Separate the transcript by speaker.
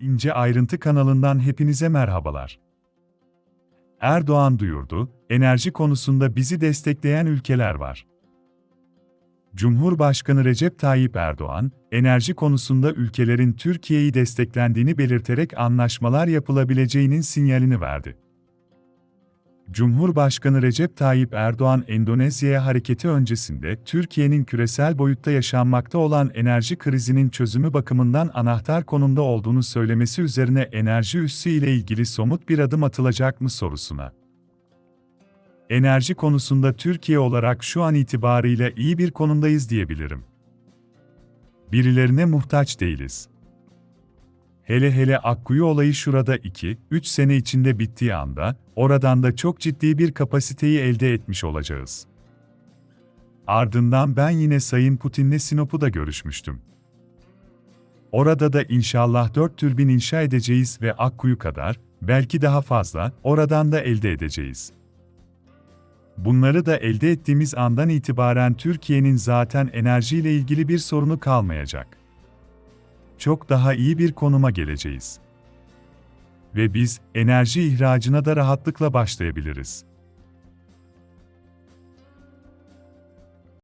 Speaker 1: İnce Ayrıntı kanalından hepinize merhabalar. Erdoğan duyurdu, enerji konusunda bizi destekleyen ülkeler var. Cumhurbaşkanı Recep Tayyip Erdoğan, enerji konusunda ülkelerin Türkiye'yi desteklendiğini belirterek anlaşmalar yapılabileceğinin sinyalini verdi. Cumhurbaşkanı Recep Tayyip Erdoğan Endonezya'ya hareketi öncesinde Türkiye'nin küresel boyutta yaşanmakta olan enerji krizinin çözümü bakımından anahtar konumda olduğunu söylemesi üzerine enerji üssü ile ilgili somut bir adım atılacak mı sorusuna. Enerji konusunda Türkiye olarak şu an itibarıyla iyi bir konumdayız diyebilirim. Birilerine muhtaç değiliz. Hele hele Akkuyu olayı şurada 2-3 sene içinde bittiği anda, oradan da çok ciddi bir kapasiteyi elde etmiş olacağız. Ardından ben yine Sayın Putin'le Sinop'u da görüşmüştüm. Orada da inşallah 4 türbin inşa edeceğiz ve Akkuyu kadar, belki daha fazla, oradan da elde edeceğiz. Bunları da elde ettiğimiz andan itibaren Türkiye'nin zaten enerjiyle ilgili bir sorunu kalmayacak çok daha iyi bir konuma geleceğiz. Ve biz enerji ihracına da rahatlıkla başlayabiliriz.